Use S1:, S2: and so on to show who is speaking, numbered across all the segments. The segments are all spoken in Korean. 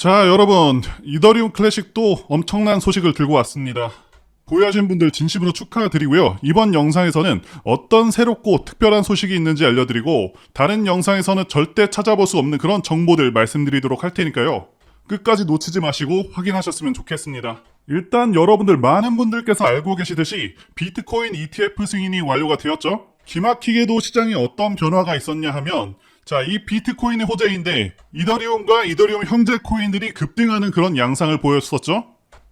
S1: 자, 여러분. 이더리움 클래식도 엄청난 소식을 들고 왔습니다. 보유하신 분들 진심으로 축하드리고요. 이번 영상에서는 어떤 새롭고 특별한 소식이 있는지 알려드리고, 다른 영상에서는 절대 찾아볼 수 없는 그런 정보들 말씀드리도록 할 테니까요. 끝까지 놓치지 마시고 확인하셨으면 좋겠습니다. 일단 여러분들 많은 분들께서 알고 계시듯이 비트코인 ETF 승인이 완료가 되었죠? 기막히게도 시장에 어떤 변화가 있었냐 하면 자, 이 비트코인의 호재인데 이더리움과 이더리움 형제 코인들이 급등하는 그런 양상을 보였었죠?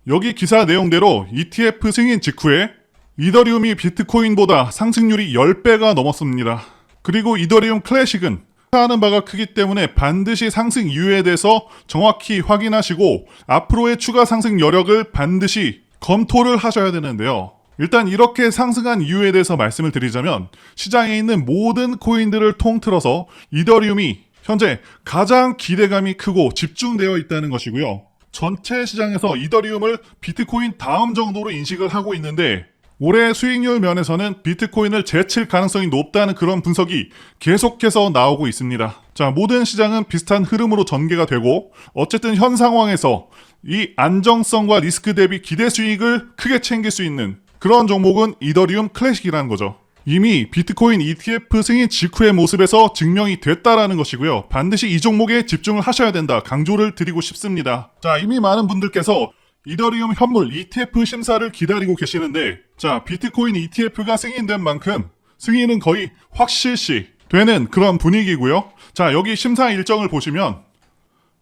S1: 여기 기사 내용대로 ETF 승인 직후에 이더리움이 비트코인보다 상승률이 10배가 넘었습니다. 그리고 이더리움 클래식은 하는 바가 크기 때문에 반드시 상승 이유에 대해서 정확히 확인하시고 앞으로의 추가 상승 여력을 반드시 검토를 하셔야 되는데요. 일단 이렇게 상승한 이유에 대해서 말씀을 드리자면 시장에 있는 모든 코인들을 통틀어서 이더리움이 현재 가장 기대감이 크고 집중되어 있다는 것이고요. 전체 시장에서 이더리움을 비트코인 다음 정도로 인식을 하고 있는데 올해 수익률 면에서는 비트코인을 제칠 가능성이 높다는 그런 분석이 계속해서 나오고 있습니다. 자, 모든 시장은 비슷한 흐름으로 전개가 되고 어쨌든 현 상황에서 이 안정성과 리스크 대비 기대 수익을 크게 챙길 수 있는 그런 종목은 이더리움 클래식이라는 거죠. 이미 비트코인 ETF 승인 직후의 모습에서 증명이 됐다라는 것이고요. 반드시 이 종목에 집중을 하셔야 된다. 강조를 드리고 싶습니다. 자, 이미 많은 분들께서 이더리움 현물 ETF 심사를 기다리고 계시는데, 자, 비트코인 ETF가 승인된 만큼 승인은 거의 확실시 되는 그런 분위기고요. 자, 여기 심사 일정을 보시면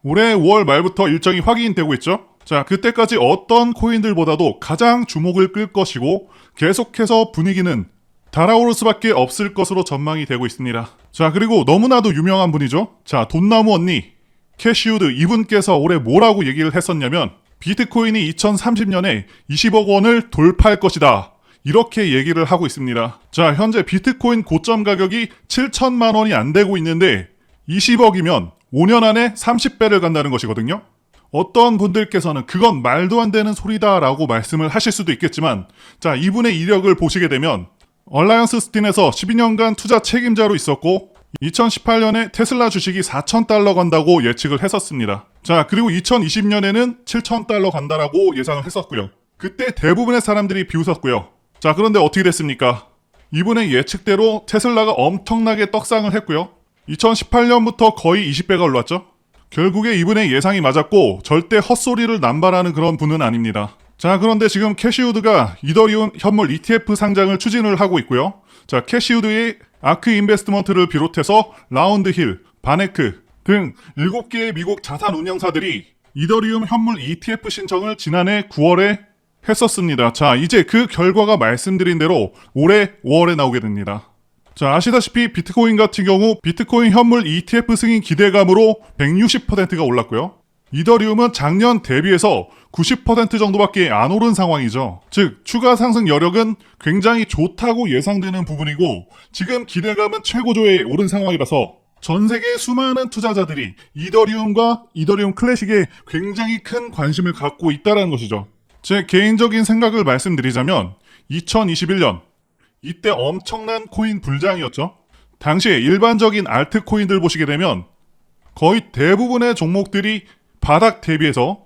S1: 올해 5월 말부터 일정이 확인되고 있죠. 자, 그때까지 어떤 코인들보다도 가장 주목을 끌 것이고 계속해서 분위기는 달아오를 수밖에 없을 것으로 전망이 되고 있습니다. 자, 그리고 너무나도 유명한 분이죠. 자, 돈나무 언니 캐시우드 이분께서 올해 뭐라고 얘기를 했었냐면 비트코인이 2030년에 20억 원을 돌파할 것이다. 이렇게 얘기를 하고 있습니다. 자, 현재 비트코인 고점 가격이 7천만 원이 안 되고 있는데 20억이면 5년 안에 30배를 간다는 것이거든요. 어떤 분들께서는 그건 말도 안 되는 소리다라고 말씀을 하실 수도 있겠지만 자, 이분의 이력을 보시게 되면 얼라이언스 스틴에서 12년간 투자 책임자로 있었고 2018년에 테슬라 주식이 4,000달러 간다고 예측을 했었습니다. 자, 그리고 2020년에는 7,000달러 간다라고 예상을 했었고요. 그때 대부분의 사람들이 비웃었고요. 자, 그런데 어떻게 됐습니까? 이분의 예측대로 테슬라가 엄청나게 떡상을 했고요. 2018년부터 거의 20배가 올랐죠. 결국에 이분의 예상이 맞았고 절대 헛소리를 남발하는 그런 분은 아닙니다. 자, 그런데 지금 캐시우드가 이더리움 현물 ETF 상장을 추진을 하고 있고요. 자, 캐시우드의 아크 인베스트먼트를 비롯해서 라운드힐, 바네크 등 7개의 미국 자산 운영사들이 이더리움 현물 ETF 신청을 지난해 9월에 했었습니다. 자, 이제 그 결과가 말씀드린 대로 올해 5월에 나오게 됩니다. 자, 아시다시피 비트코인 같은 경우 비트코인 현물 ETF 승인 기대감으로 160%가 올랐고요. 이더리움은 작년 대비해서 90% 정도밖에 안 오른 상황이죠. 즉, 추가 상승 여력은 굉장히 좋다고 예상되는 부분이고, 지금 기대감은 최고조에 오른 상황이라서 전 세계 수많은 투자자들이 이더리움과 이더리움 클래식에 굉장히 큰 관심을 갖고 있다는 것이죠. 제 개인적인 생각을 말씀드리자면, 2021년, 이때 엄청난 코인 불장이었죠. 당시에 일반적인 알트 코인들 보시게 되면 거의 대부분의 종목들이 바닥 대비해서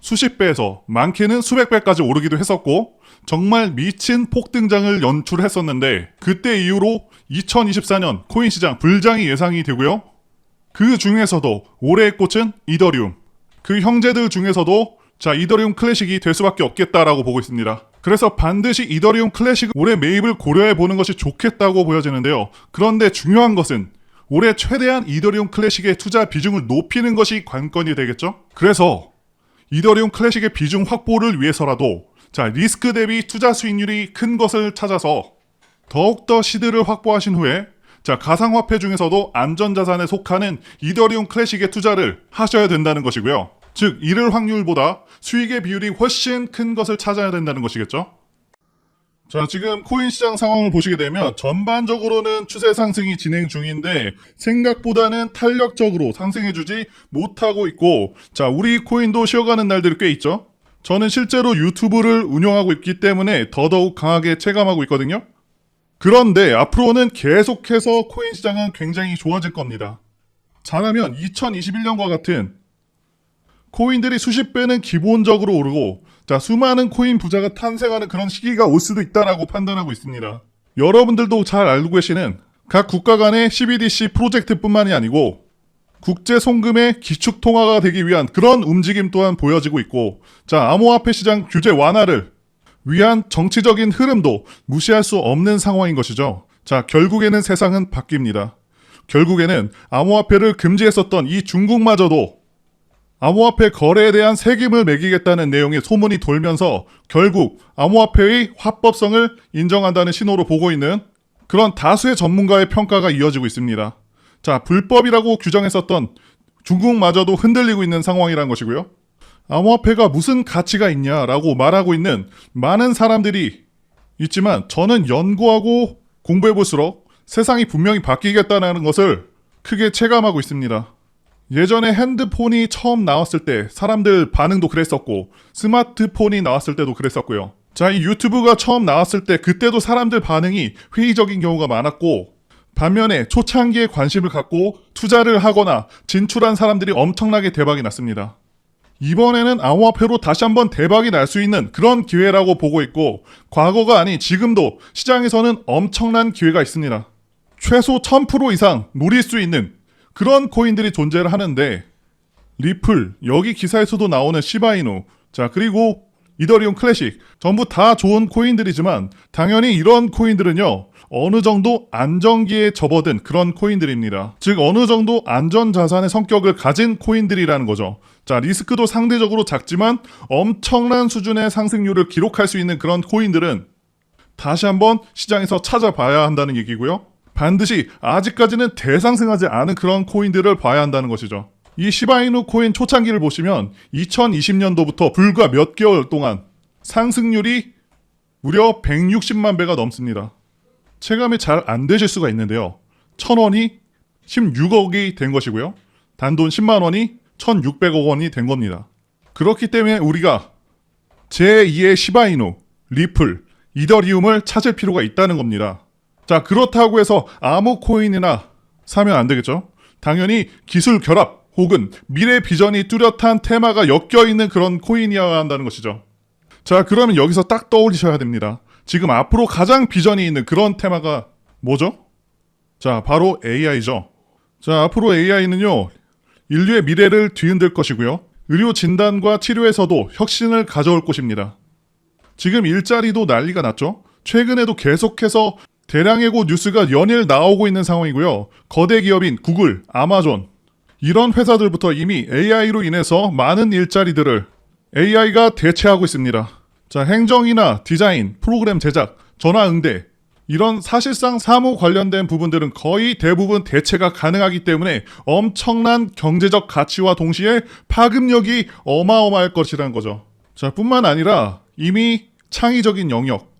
S1: 수십 배에서 많게는 수백 배까지 오르기도 했었고 정말 미친 폭등장을 연출했었는데 그때 이후로 2024년 코인 시장 불장이 예상이 되고요. 그 중에서도 올해의 꽃은 이더리움. 그 형제들 중에서도 자 이더리움 클래식이 될 수밖에 없겠다라고 보고 있습니다. 그래서 반드시 이더리움 클래식 올해 매입을 고려해 보는 것이 좋겠다고 보여지는데요. 그런데 중요한 것은 올해 최대한 이더리움 클래식의 투자 비중을 높이는 것이 관건이 되겠죠? 그래서 이더리움 클래식의 비중 확보를 위해서라도 자, 리스크 대비 투자 수익률이 큰 것을 찾아서 더욱더 시드를 확보하신 후에 자, 가상화폐 중에서도 안전자산에 속하는 이더리움 클래식의 투자를 하셔야 된다는 것이고요. 즉, 잃을 확률보다 수익의 비율이 훨씬 큰 것을 찾아야 된다는 것이겠죠? 자, 지금 코인 시장 상황을 보시게 되면 전반적으로는 추세 상승이 진행 중인데 생각보다는 탄력적으로 상승해주지 못하고 있고 자, 우리 코인도 쉬어가는 날들이 꽤 있죠. 저는 실제로 유튜브를 운영하고 있기 때문에 더더욱 강하게 체감하고 있거든요. 그런데 앞으로는 계속해서 코인 시장은 굉장히 좋아질 겁니다. 잘하면 2021년과 같은 코인들이 수십 배는 기본적으로 오르고 자 수많은 코인 부자가 탄생하는 그런 시기가 올 수도 있다라고 판단하고 있습니다. 여러분들도 잘 알고 계시는 각 국가 간의 CBDC 프로젝트뿐만이 아니고 국제 송금의 기축 통화가 되기 위한 그런 움직임 또한 보여지고 있고 자 암호화폐 시장 규제 완화를 위한 정치적인 흐름도 무시할 수 없는 상황인 것이죠. 자 결국에는 세상은 바뀝니다. 결국에는 암호화폐를 금지했었던 이 중국마저도 암호화폐 거래에 대한 세금을 매기겠다는 내용의 소문이 돌면서 결국 암호화폐의 합법성을 인정한다는 신호로 보고 있는 그런 다수의 전문가의 평가가 이어지고 있습니다. 자, 불법이라고 규정했었던 중국마저도 흔들리고 있는 상황이란 것이고요. 암호화폐가 무슨 가치가 있냐라고 말하고 있는 많은 사람들이 있지만 저는 연구하고 공부해 볼수록 세상이 분명히 바뀌겠다는 것을 크게 체감하고 있습니다. 예전에 핸드폰이 처음 나왔을 때 사람들 반응도 그랬었고 스마트폰이 나왔을 때도 그랬었고요. 자, 이 유튜브가 처음 나왔을 때 그때도 사람들 반응이 회의적인 경우가 많았고 반면에 초창기에 관심을 갖고 투자를 하거나 진출한 사람들이 엄청나게 대박이 났습니다. 이번에는 암호화폐로 다시 한번 대박이 날 수 있는 그런 기회라고 보고 있고 과거가 아닌 지금도 시장에서는 엄청난 기회가 있습니다. 최소 1000% 이상 노릴 수 있는 그런 코인들이 존재를 하는데 리플 여기 기사에서도 나오는 시바이누 자 그리고 이더리움 클래식 전부 다 좋은 코인들이지만 당연히 이런 코인들은요 어느 정도 안정기에 접어든 그런 코인들입니다. 즉 어느 정도 안전 자산의 성격을 가진 코인들이라는 거죠. 자 리스크도 상대적으로 작지만 엄청난 수준의 상승률을 기록할 수 있는 그런 코인들은 다시 한번 시장에서 찾아봐야 한다는 얘기고요. 반드시 아직까지는 대상승하지 않은 그런 코인들을 봐야 한다는 것이죠. 이 시바이누 코인 초창기를 보시면 2020년도부터 불과 몇 개월 동안 상승률이 무려 160만 배가 넘습니다. 체감이 잘 안 되실 수가 있는데요. 1000원이 16억이 된 것이고요. 단돈 10만 원이 1600억 원이 된 겁니다. 그렇기 때문에 우리가 제2의 시바이누, 리플, 이더리움을 찾을 필요가 있다는 겁니다. 자, 그렇다고 해서 아무 코인이나 사면 안 되겠죠? 당연히 기술 결합 혹은 미래 비전이 뚜렷한 테마가 엮여 있는 그런 코인이어야 한다는 것이죠. 자, 그러면 여기서 딱 떠올리셔야 됩니다. 지금 앞으로 가장 비전이 있는 그런 테마가 뭐죠? 자, 바로 AI죠. 자, 앞으로 AI는요, 인류의 미래를 뒤흔들 것이고요. 의료 진단과 치료에서도 혁신을 가져올 것입니다. 지금 일자리도 난리가 났죠? 최근에도 계속해서 대량의 곳 뉴스가 연일 나오고 있는 상황이고요. 거대 기업인 구글, 아마존, 이런 회사들부터 이미 AI로 인해서 많은 일자리들을 AI가 대체하고 있습니다. 자, 행정이나 디자인, 프로그램 제작, 전화 응대, 이런 사실상 사무 관련된 부분들은 거의 대부분 대체가 가능하기 때문에 엄청난 경제적 가치와 동시에 파급력이 어마어마할 것이라는 거죠. 자, 뿐만 아니라 이미 창의적인 영역,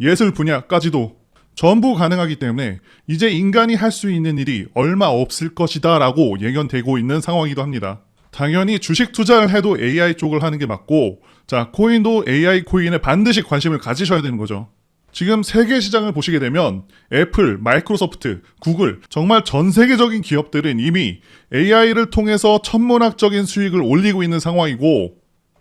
S1: 예술 분야까지도 전부 가능하기 때문에 이제 인간이 할 수 있는 일이 얼마 없을 것이다 라고 예견되고 있는 상황이기도 합니다. 당연히 주식 투자를 해도 AI 쪽을 하는 게 맞고, 자, 코인도 AI 코인에 반드시 관심을 가지셔야 되는 거죠. 지금 세계 시장을 보시게 되면 애플, 마이크로소프트, 구글, 정말 전 세계적인 기업들은 이미 AI를 통해서 천문학적인 수익을 올리고 있는 상황이고,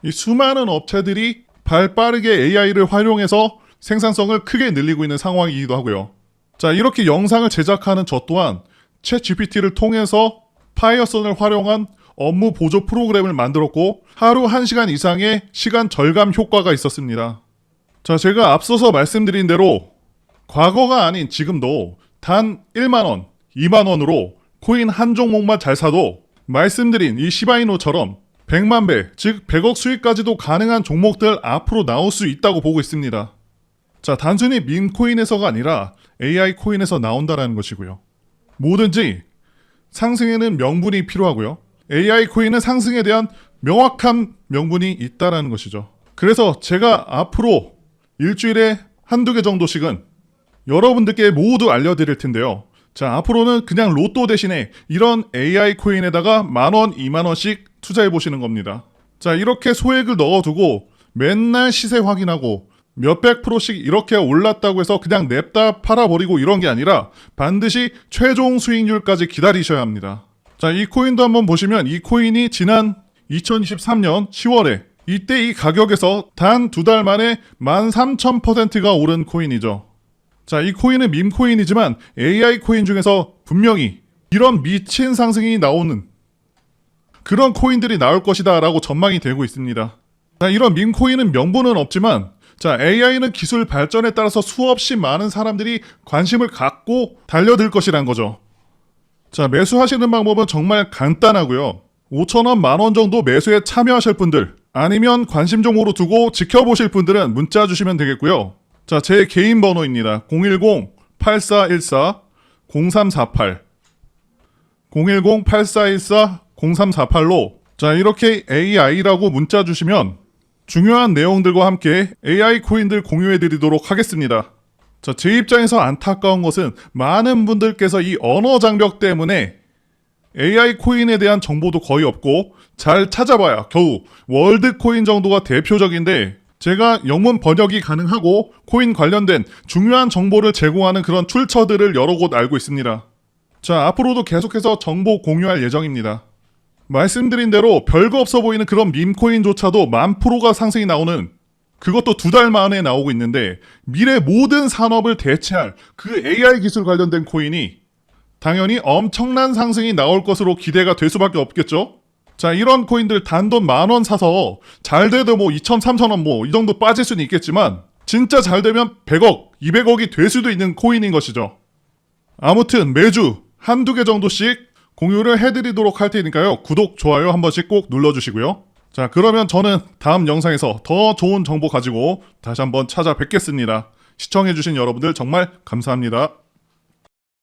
S1: 이 수많은 업체들이 발 빠르게 AI를 활용해서 생산성을 크게 늘리고 있는 상황이기도 하고요. 자, 이렇게 영상을 제작하는 저 또한 챗 GPT를 통해서 파이어선을 활용한 업무 보조 프로그램을 만들었고 하루 1시간 이상의 시간 절감 효과가 있었습니다. 자, 제가 앞서서 말씀드린 대로 과거가 아닌 지금도 단 1만원, 2만원으로 코인 한 종목만 잘 사도 말씀드린 이 시바이노처럼 100만 배, 즉 100억 수익까지도 가능한 종목들 앞으로 나올 수 있다고 보고 있습니다. 자, 단순히 민코인에서가 아니라 AI 코인에서 나온다라는 것이고요. 뭐든지 상승에는 명분이 필요하고요. AI 코인은 상승에 대한 명확한 명분이 있다라는 것이죠. 그래서 제가 앞으로 일주일에 한두 개 정도씩은 여러분들께 모두 알려드릴 텐데요. 자, 앞으로는 그냥 로또 대신에 이런 AI 코인에다가 만원, 이만원씩 투자해 보시는 겁니다. 자, 이렇게 소액을 넣어두고 맨날 시세 확인하고 몇백 프로씩 이렇게 올랐다고 해서 그냥 냅다 팔아버리고 이런 게 아니라 반드시 최종 수익률까지 기다리셔야 합니다. 자, 이 코인도 한번 보시면 이 코인이 지난 2023년 10월에 이때 이 가격에서 단 두 달 만에 13,000%가 오른 코인이죠. 자, 이 코인은 밈 코인이지만 AI 코인 중에서 분명히 이런 미친 상승이 나오는 그런 코인들이 나올 것이다 라고 전망이 되고 있습니다. 자, 이런 밈 코인은 명분은 없지만 자, AI는 기술 발전에 따라서 수없이 많은 사람들이 관심을 갖고 달려들 것이란 거죠. 자, 매수하시는 방법은 정말 간단하고요. 5천원, 만원 정도 매수에 참여하실 분들, 아니면 관심 종목으로 두고 지켜보실 분들은 문자 주시면 되겠고요. 자, 제 개인 번호입니다. 010-8414-0348. 010-8414-0348로 자, 이렇게 AI라고 문자 주시면 중요한 내용들과 함께 AI 코인들 공유해 드리도록 하겠습니다. 자, 제 입장에서 안타까운 것은 많은 분들께서 이 언어 장벽 때문에 AI 코인에 대한 정보도 거의 없고 잘 찾아봐야 겨우 월드 코인 정도가 대표적인데 제가 영문 번역이 가능하고 코인 관련된 중요한 정보를 제공하는 그런 출처들을 여러 곳 알고 있습니다. 자, 앞으로도 계속해서 정보 공유할 예정입니다. 말씀드린 대로 별거 없어 보이는 그런 밈코인조차도 만 프로가 상승이 나오는 그것도 두 달 만에 나오고 있는데 미래 모든 산업을 대체할 그 AI 기술 관련된 코인이 당연히 엄청난 상승이 나올 것으로 기대가 될 수밖에 없겠죠? 자, 이런 코인들 단돈 만 원 사서 잘 돼도 뭐 2천, 3천 원 뭐 이 정도 빠질 수는 있겠지만 진짜 잘 되면 100억, 200억이 될 수도 있는 코인인 것이죠. 아무튼 매주 한두 개 정도씩 공유를 해드리도록 할 테니까요. 구독, 좋아요 한 번씩 꼭 눌러주시고요. 자, 그러면 저는 다음 영상에서 더 좋은 정보 가지고 다시 한번 찾아뵙겠습니다. 시청해주신 여러분들 정말 감사합니다.